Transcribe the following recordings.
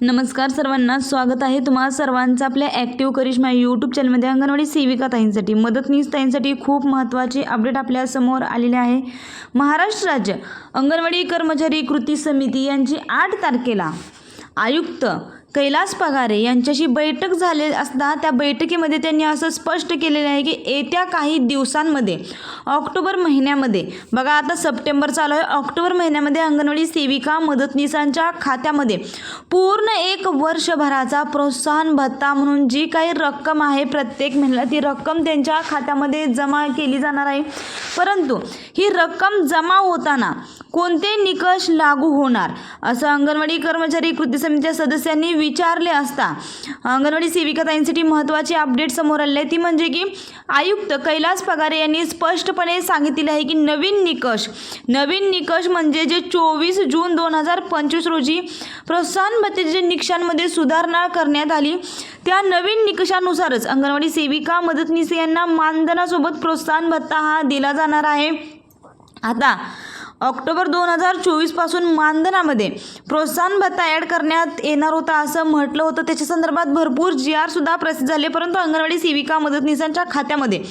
नमस्कार सर्वांना स्वागत आहे तुम्हा सर्वांचं आपल्या ॲक्टिव्ह करिश्मा यूट्यूब चॅनलमध्ये अंगणवाडी सेविका ताईंसाठी. मदतनीस ताईंसाठी खूप महत्त्वाचे अपडेट आपल्यासमोर आलेले आहे. महाराष्ट्र राज्य अंगणवाडी कर्मचारी कृती समिती यांची आठ तारखेला आयुक्त कैलास पगारे यांच्याशी बैठक झाले असता त्या बैठकीमध्ये त्यांनी असं स्पष्ट केलेलं आहे की येत्या काही दिवसांमध्ये ऑक्टोबर महिन्यामध्ये बघा आता सप्टेंबर चालू आहे ऑक्टोबर महिन्यामध्ये अंगणवाडी सेविका मदतनीसांच्या खात्यामध्ये पूर्ण एक वर्षभराचा प्रोत्साहन भत्ता म्हणून जी काही रक्कम आहे प्रत्येक महिन्याला ती रक्कम त्यांच्या खात्यामध्ये जमा केली जाणार आहे. परंतु ही रक्कम जमा होताना कोणते निकष लागू होणार? असं अंगणवाडी कर्मचारी कृती समितीच्या सदस्यांनी विचारले असता. अंगणवाडी सेविका ताईंसाठी महत्त्वाची अपडेट समोर आले ती म्हणजे की आयुक्त कैलास पगारे यांनी स्पष्टपणे सांगितले आहे की नवीन निकष नवीन निकष म्हणजे जे चोवीस जून दोन हजार पंचवीस रोजी प्रोत्साहन भत्तेच्या निकषांमध्ये सुधारणा करण्यात आली. त्या नवीन निकषानुसारच अंगणवाडी सेविका मदतनीस यांना मानधनासोबत प्रोत्साहन भत्ता हा दिला जाणार आहे. आता ऑक्टोबर दोन हजार चोवीसपासून मानधनामध्ये प्रोत्साहन भत्ता ॲड करण्यात येणार होता असं म्हटलं होतं. त्याच्या संदर्भात भरपूर जी आरसुद्धा प्रसिद्ध झाले परंतु अंगणवाडी सेविका मदतनीसांच्या खात्यामध्ये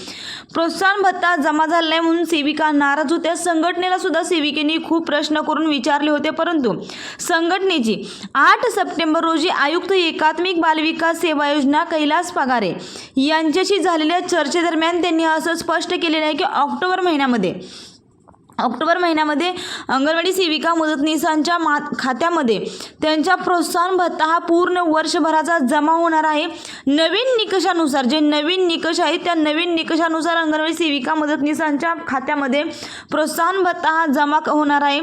प्रोत्साहन भत्ता जमा झाला नाही म्हणून सेविका नाराज होत्या. संघटनेला सुद्धा सेविकेने खूप प्रश्न करून विचारले होते परंतु संघटनेची आठ सप्टेंबर रोजी आयुक्त एकात्मिक बालविकास सेवा योजना कैलास पगारे यांच्याशी झालेल्या चर्चेदरम्यान त्यांनी असं स्पष्ट केलेलं आहे की ऑक्टोबर महिन्यामध्ये ऑक्टोबर महिन्यामध्ये अंगणवाडी सेविका मदतनीसांच्या मा खात्यामध्ये त्यांच्या प्रोत्साहन भत्ता हा पूर्ण वर्षभराचा जमा होणार आहे. नवीन निकषानुसार जे नवीन निकष आहेत त्या नवीन निकषानुसार अंगणवाडी सेविका मदतनीसांच्या खात्यामध्ये प्रोत्साहन भत्ता हा जमा क- होणार आहे.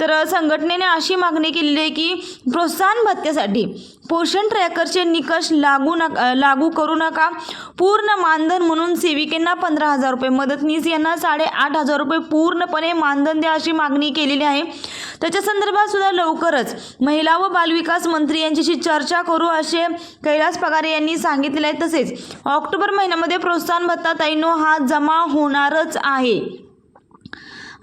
तर संघटनेने अशी मागणी केलेली आहे की प्रोत्साहन भत्त्यासाठी पोषण ट्रॅकरचे निकष लागू नका लागू करू नका. पूर्ण मानधन म्हणून सेविकेंना पंधरा हजार रुपये. मदतनीस यांना साडेआठ हजार रुपये पूर्णपणे मानधन द्या अशी मागणी केलेली आहे. त्याच्या संदर्भात सुद्धा लवकरच महिला व बालविकास मंत्री यांच्याशी चर्चा करू असे कैलास पगारे यांनी सांगितले आहे. तसेच ऑक्टोबर महिन्यामध्ये प्रोत्साहन भत्ता तैनो हा जमा होणारच आहे.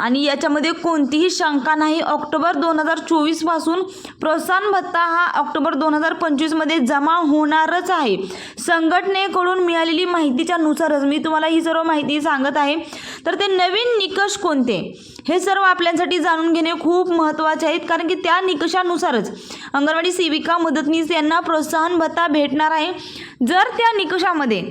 आणि याच्यामध्ये कोणतीही शंका नाही. ऑक्टोबर दोन हजार चोवीसपासून प्रोत्साहन भत्ता हा ऑक्टोबर दोन हजार पंचवीसमध्ये जमा होणारच आहे. संघटनेकडून मिळालेली माहितीच्या नुसारच मी तुम्हाला ही सर्व माहिती सांगत आहे. तर ते नवीन निकष कोणते? हे सर्व आपल्यासाठी जाणून घेणे खूप महत्त्वाचे आहेत कारण की त्या निकषानुसारच अंगणवाडी सेविका मदतनीस यांना प्रोत्साहन भत्ता भेटणार आहे. जर त्या निकषामध्ये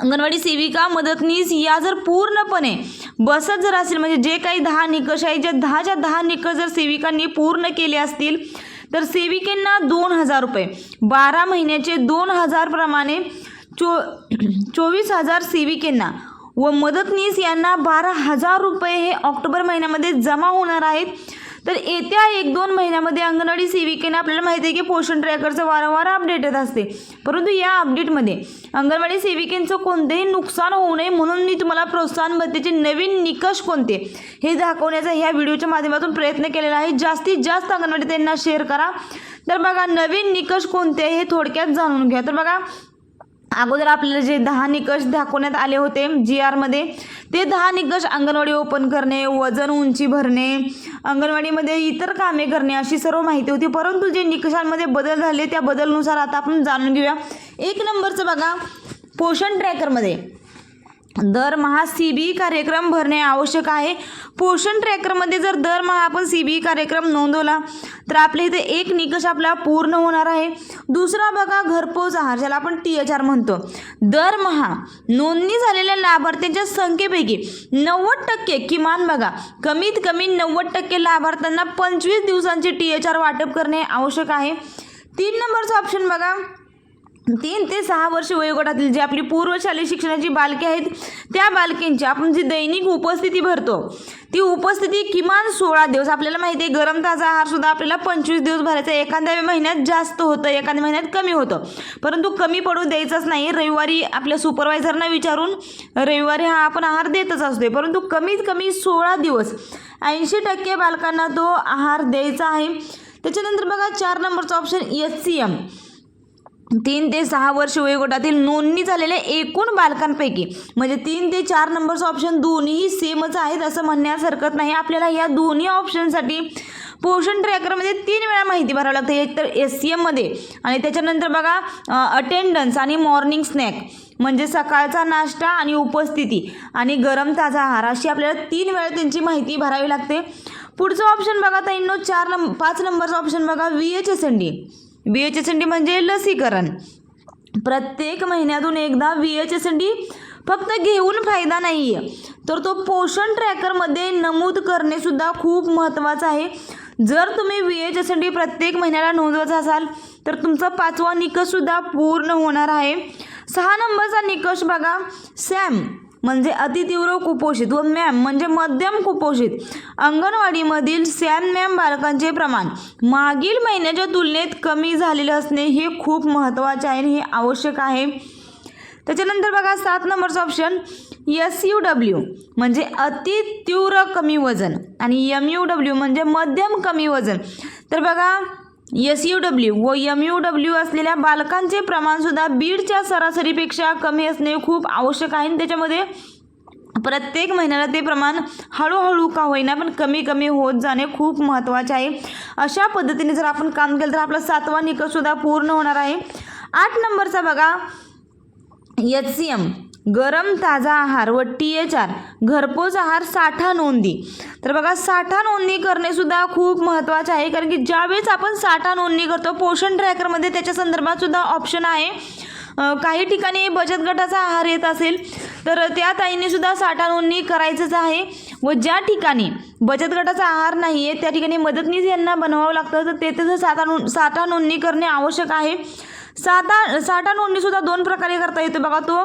अंगणवाडी सेविका मदतनीस या जर पूर्णपणे बसत जर असेल म्हणजे जे काही दहा निकष आहे जे दहाच्या दहा निकष जर सेविकांनी पूर्ण केले असतील तर सेविकेंना दोन हजार रुपये. बारा महिन्याचे दोन हजार प्रमाणे चो चोवीस हजार सेविकेंना व मदतनीस यांना बारा हजार रुपये हे ऑक्टोबर महिन्यामध्ये जमा होणार आहेत. तर येत्या एक दोन महिन्यामध्ये अंगणवाडी सेविकेने आपल्याला माहिती आहे की पोषण ट्रॅकरचं वारंवार अपडेट येत असते. परंतु या अपडेटमध्ये अंगणवाडी सेविकेंचं कोणतेही नुकसान होऊ नये म्हणून मी तुम्हाला प्रोत्साहन भत्तेचे नवीन निकष कोणते हे दाखवण्याचा ह्या व्हिडिओच्या माध्यमातून प्रयत्न केलेला आहे. जास्तीत जास्त अंगणवाडी त्यांना शेअर करा. तर बघा नवीन निकष कोणते हे थोडक्यात जाणून घ्या. तर बघा अगोदर आपल्याला जे दहा निकष दाखवण्यात आले होते जी आरमध्ये ते दहा निकष अंगणवाडी ओपन करणे वजन उंची भरणे अंगणवाडीमध्ये इतर कामे करणे अशी सर्व माहिती होती. परंतु जे निकषांमध्ये बदल झाले त्या बदलनुसार आता आपण जाणून घेऊया. एक नंबरचं बघा पोषण ट्रॅकरमध्ये. दरमहा सी बी कार्यक्रम भरणे आवश्यक आहे. पोषण ट्रॅकरमध्ये जर दरमहा आपण सी बी कार्यक्रम नोंदवला तर आपल्या इथे एक निकष आपला पूर्ण होणार आहे. दुसरा बघा घरपोच आहार ज्याला आपण टी एच आर म्हणतो दरमहा नोंदणी झालेल्या लाभार्थ्यांच्या संख्येपैकी नव्वद टक्के किमान बघा कमीत कमी नव्वद टक्के लाभार्थ्यांना पंचवीस दिवसांचे टी एच आर वाटप करणे आवश्यक आहे. तीन नंबरचं ऑप्शन बघा. तीन ते सहा वर्ष वयोगटातील जी आपली पूर्वशालेय शिक्षणाची बालके आहेत त्या बालकेंची आपण जी दैनिक उपस्थिती भरतो ती उपस्थिती किमान सोळा दिवस आपल्याला माहिती आहे गरम ताजा आहार सुद्धा आपल्याला पंचवीस दिवस भरायचा एखाद्या महिन्यात जास्त होतं एखाद्या महिन्यात कमी होतं. परंतु कमी पडू द्यायचंच नाही. रविवारी आपल्या सुपरवायझरना विचारून रविवारी हा आपण आहार देतच असतोय. परंतु कमीत कमी सोळा दिवस ऐंशी टक्के बालकांना तो आहार द्यायचा आहे. त्याच्यानंतर बघा चार नंबरचा ऑप्शन एच सी एम तीन ते सहा वर्ष वयोगटातील नोंदणी झालेल्या एकूण बालकांपैकी म्हणजे तीन ते चार नंबरचं ऑप्शन दोन्हीही सेमच आहेत असं म्हणण्यास हरकत नाही. आपल्याला या दोन्ही ऑप्शनसाठी पोषण ट्रॅकरमध्ये तीन वेळा माहिती भरावी लागते. एक तर एस सी एममध्ये आणि त्याच्यानंतर बघा अटेंडन्स आणि मॉर्निंग स्नॅक म्हणजे सकाळचा नाश्ता आणि उपस्थिती आणि गरम ताजा आहार अशी आपल्याला तीन वेळा त्यांची माहिती भरावी लागते. पुढचं ऑप्शन बघा ताईंनो चार नं पाच नंबरचं ऑप्शन बघा V H S N D V H S N D म्हणजे लसीकरण. प्रत्येक महिन्यातून एकदा V H S N D फक्त घेऊन फायदा नाही आहे तर तो पोषण ट्रॅकरमध्ये नमूद करणेसुद्धा खूप महत्त्वाचं आहे. जर तुम्ही V H S N D प्रत्येक महिन्याला नोंदवायचा असाल तर तुमचा पाचवा निकषसुद्धा पूर्ण होणार आहे. सहा नंबरचा निकष बघा. सॅम म्हणजे अतितीव्र कुपोषित व मॅम म्हणजे मध्यम कुपोषित. अंगणवाडीमधील सॅम मॅम बालकांचे प्रमाण. मागील महिन्याच्या तुलनेत कमी झालेले असणे हे खूप महत्त्वाचे आहे हे आवश्यक आहे. त्याच्यानंतर बघा सात नंबरचं ऑप्शन एस यू डब्ल्यू म्हणजे अति तीव्र कमी वजन आणि एम यू डब्ल्यू म्हणजे मध्यम कमी वजन. तर बघा एस यू डब्ल्यू व एम यू डब्ल्यू असलेल्या बालकांचे प्रमाणसुद्धा बीडच्या सरासरीपेक्षा कमी असणे खूप आवश्यक आहे. आणि त्याच्यामध्ये प्रत्येक महिन्याला ते प्रमाण हळूहळू का होईना पण कमी कमी होत जाणे खूप महत्त्वाचे आहे. अशा पद्धतीने जर आपण काम केलं तर आपला सातवा निकषसुद्धा पूर्ण होणार आहे. आठ नंबरचा बघा. H C M. गरम ताजा आहार व टी एच आर घरपोच आहार साठा नोंदी. तर बघा साठा नोंदणी करणे सुद्धा खूप महत्त्वाचे आहे कारण की ज्यावेळेस आपण साठा नोंदणी करतो पोषण ट्रॅकरमध्ये त्याच्या संदर्भात सुद्धा ऑप्शन आहे. काही ठिकाणी बचत गटाचा आहार येत असेल तर त्या ताईंनी सुद्धा साठा नोंदणी करायचंच आहे. व ज्या ठिकाणी बचत गटाचा आहार नाही आहे त्या ठिकाणी मदतनीस यांना बनवावं लागतं तर तेथे जर साठा नोंद साठा नोंदणी करणे आवश्यक आहे. साठा साठा नोंदणीसुद्धा दोन प्रकारे करता येतो बघा तो.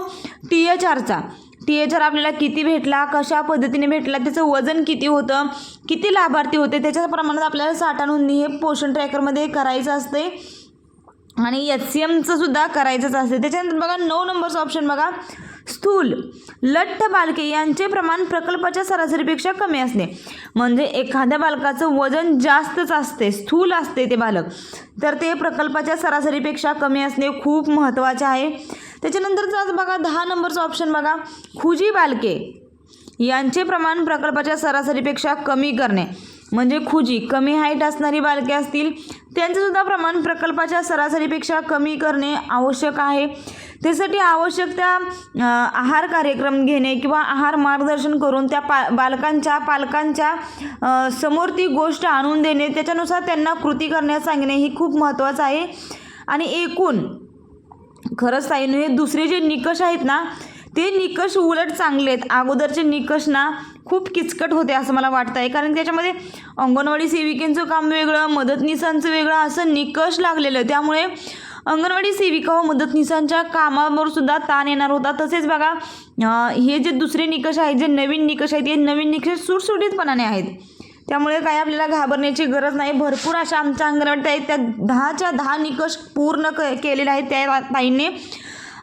टी एच आरचा टी एच आर आपल्याला किती भेटला कशा पद्धतीने भेटला त्याचं वजन किती होतं किती लाभार्थी होते त्याच्या प्रमाणात आपल्याला साठा नोंदणी हे पोषण ट्रॅकरमध्ये करायचं असते. आणि एच सी एमचं सुद्धा करायचंच असते. त्याच्यानंतर बघा नऊ नंबरचं ऑप्शन बघा. स्थूल. लठ्ठ बालके यांचे प्रमाण प्रकल्पाच्या सरासरीपेक्षा कमी असणे म्हणजे एखाद्या बालकाचं वजन जास्तच असते स्थूल असते ते बालक. तर ते प्रकल्पाच्या सरासरीपेक्षा कमी असणे खूप महत्त्वाचे आहे. त्याच्यानंतरचं बघा दहा नंबरचं ऑप्शन बघा. खुजी बालके यांचे प्रमाण प्रकल्पाच्या सरासरीपेक्षा कमी करणे. म्हणजे खुजी कमी हाईट असणारी बालके असतील त्यांचंसुद्धा प्रमाण प्रकल्पाच्या सरासरीपेक्षा कमी करणे आवश्यक आहे. त्यासाठी आवश्यक त्या आहार कार्यक्रम घेणे किंवा आहार मार्गदर्शन करून त्या पा बालकांच्या पालकांच्या समोर ती गोष्ट आणून देणे त्याच्यानुसार त्यांना कृती करण्यास सांगणे ही खूप महत्त्वाचं आहे. आणि एकूण खरंच ताईनं हे दुसरे जे निकष आहेत ना ते निकष उलट चांगले आहेत अगोदरचे निकष ना खूप किचकट होते असं मला वाटतं आहे. कारण त्याच्यामध्ये अंगणवाडी सेविकेंचं काम वेगळं मदतनीसांचं वेगळं असं निकष लागलेलं त्यामुळे अंगणवाडी सेविका व मदतनीसांच्या कामावर सुद्धा ताण येणार होता. तसेच बघा हे जे दुसरे निकष आहेत जे नवीन निकष आहेत हे नवीन निकष सुटसुटीतपणाने आहेत. त्यामुळे काय आपल्याला घाबरण्याची गरज नाही. भरपूर अशा आमच्या अंगणवाडीत आहेत. त्या दहाच्या दहा निकष पूर्ण क केलेले आहेत त्या ताईंनी.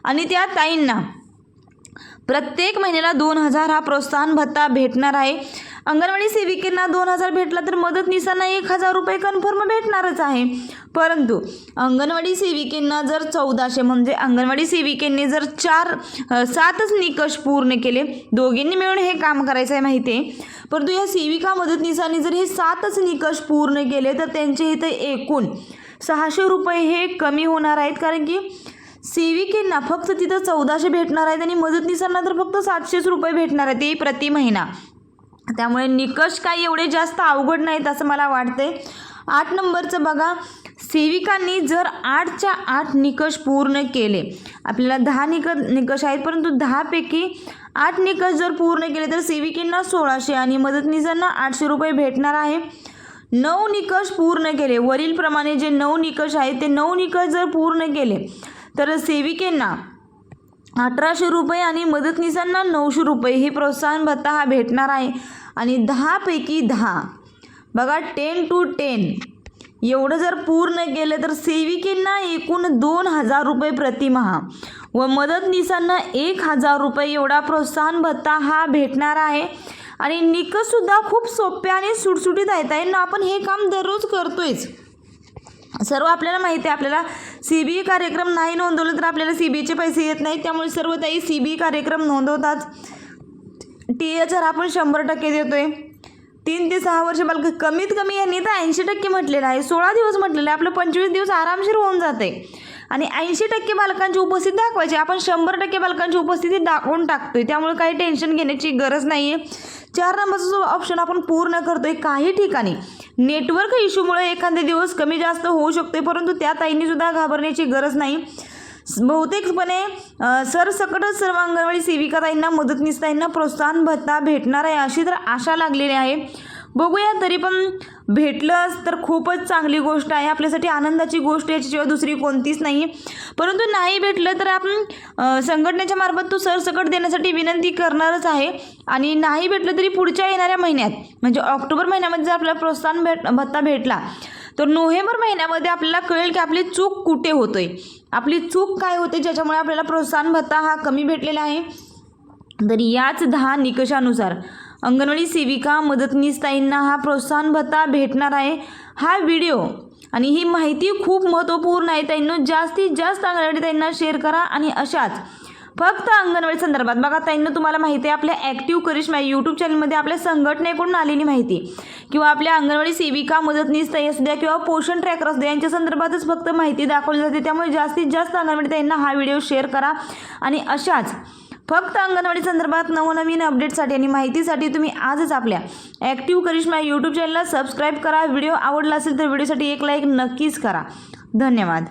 आणि त्या ताईंना प्रत्येक महिन्याला दोन हजार हा प्रोत्साहन भत्ता भेटणार आहे. अंगणवाडी सेविकेंना दोन हजार भेटला तर मदतनीसांना एक हजार रुपये कन्फर्म भेटणारच आहे. परंतु अंगणवाडी सेविकेंना जर चौदाशे म्हणजे अंगणवाडी सेविकेंनी जर चार सातच निकष पूर्ण केले दोघींनी मिळून हे काम करायचं आहे माहिती आहे. परंतु या सेविका मदतनीसांनी जर हे सातच निकष पूर्ण केले तर त्यांचे इथं एकूण सहाशे रुपये हे कमी होणार आहेत. कारण की सेविकेंना फक्त तिथं चौदाशे भेटणार आहेत आणि मदतनीसांना तर फक्त सातशेच रुपये भेटणार आहेत. ते प्रति महिना. त्यामुळे निकष काही एवढे जास्त अवघड नाहीत असं मला वाटते आठ नंबरचं बघा सेविकांनी जर आठच्या आठ निकष पूर्ण केले आपल्याला दहा निक निकष आहेत परंतु दहापैकी आठ निकष जर पूर्ण केले तर सेविकेंना सोळाशे आणि मदतनीसांना आठशे रुपये भेटणार आहे. नऊ निकष पूर्ण केले वरीलप्रमाणे जे नऊ निकष आहेत ते नऊ निकष जर पूर्ण केले तर सेविकेंना अठराशे रुपये आणि मदतनीसांना नऊशे रुपये हे प्रोत्साहन भत्ता हा भेटणार आहे. आणि दहापैकी दहा. बघा टेन टू टेन एवढं जर पूर्ण केलं तर सेविकेंना एकूण दोन हजार रुपये प्रतिमहा. व मदतनीसांना एक हजार रुपये एवढा प्रोत्साहन भत्ता हा भेटणार आहे. आणि निकसुद्धा खूप सोपे आणि सुटसुटीत आहेत. आहे ना आपण हे काम दररोज करतोयच. सर्व आपल्याला माहिती आहे. आपल्याला सी बी कार्यक्रम नाही नोंदवले तर आपल्याला सी बी एचे पैसे येत नाहीत. त्यामुळे सर्व ताई सी बी कार्यक्रम नोंदवतात. टी ए जर आपण शंभर टक्के देतो आहे तीन ते सहा वर्ष बालक कमीत कमी यांनी तर ऐंशी टक्के म्हटलेलं आहे. सोळा दिवस म्हटलेलं आहे. आपलं पंचवीस दिवस आरामशीर होऊन जाते आणि ऐंशी टक्के बालकांची उपस्थिती दाखवायची. आपण शंभर टक्के बालकांची उपस्थिती दाखवून टाकतोय. त्यामुळे काही टेन्शन घेण्याची गरज नाही आहे चार नंबरचा जो ऑप्शन आपण पूर्ण करतोय काही ठिकाणी नेटवर्क इश्यूमुळे एखादे दिवस कमी जास्त होऊ शकते परंतु त्या ताईंनी सुद्धा घाबरण्याची गरज नाही. बहुतेकपणे सरसकटच सर्व अंगणवाडी सेविका ताईंना प्रोत्साहन भत्ता भेटणार आहे अशी तर आशा लागलेली आहे. बघूया तरी पण भेटलंच तर खूपच चांगली गोष्ट आहे. आपल्यासाठी आनंदाची गोष्ट याच्याशिवाय दुसरी कोणतीच नाही. परंतु नाही भेटलं तर आपण संघटनेच्या मार्फत तो सरसकट देण्यासाठी विनंती करणारच आहे. आणि नाही भेटलं तरी पुढच्या येणाऱ्या महिन्यात म्हणजे ऑक्टोबर महिन्यामध्ये जर आपल्याला प्रोत्साहन भेट भत्ता भेटला तर नोव्हेंबर महिन्यामध्ये आपल्याला कळेल की आपली चूक कुठे होतोय. आपली चूक काय होते ज्याच्यामुळे आपल्याला प्रोत्साहन भत्ता हा कमी भेटलेला आहे? तर याच दहा निकषानुसार अंगणवाडी सेविका मदतनीसताईंना हा प्रोत्साहन भत्ता भेटणार आहे. हा व्हिडिओ आणि ही माहिती खूप महत्त्वपूर्ण आहे. ताईंनो जास्तीत जास्त अंगणवाडी ताईंना शेअर करा आणि अशाच फक्त अंगणवाडी संदर्भात. बघा ताईंना तुम्हाला माहिती आहे आपल्या ॲक्टिव्ह करिश्मा यूट्यूब चॅनलमध्ये आपल्या संघटनेकडून आलेली माहिती. किंवा आपल्या अंगणवाडी सेविका मदतनीस ताई असू द्या किंवा पोषण ट्रॅकर असू द्या यांच्या संदर्भातच फक्त माहिती दाखवली जाते. त्यामुळे जास्तीत जास्त अंगणवाडी ताईंना हा व्हिडिओ शेअर करा. आणि अशाच फक्त अंगणवाडी संदर्भात नवनवीन अपडेटसाठी आणि माहितीसाठी तुम्ही आजच आपल्या ॲक्टिव्ह करिश्मा यूट्यूब चॅनलला सबस्क्राईब करा. व्हिडिओ आवडला असेल तर व्हिडिओसाठी एक लाईक नक्कीच करा. धन्यवाद.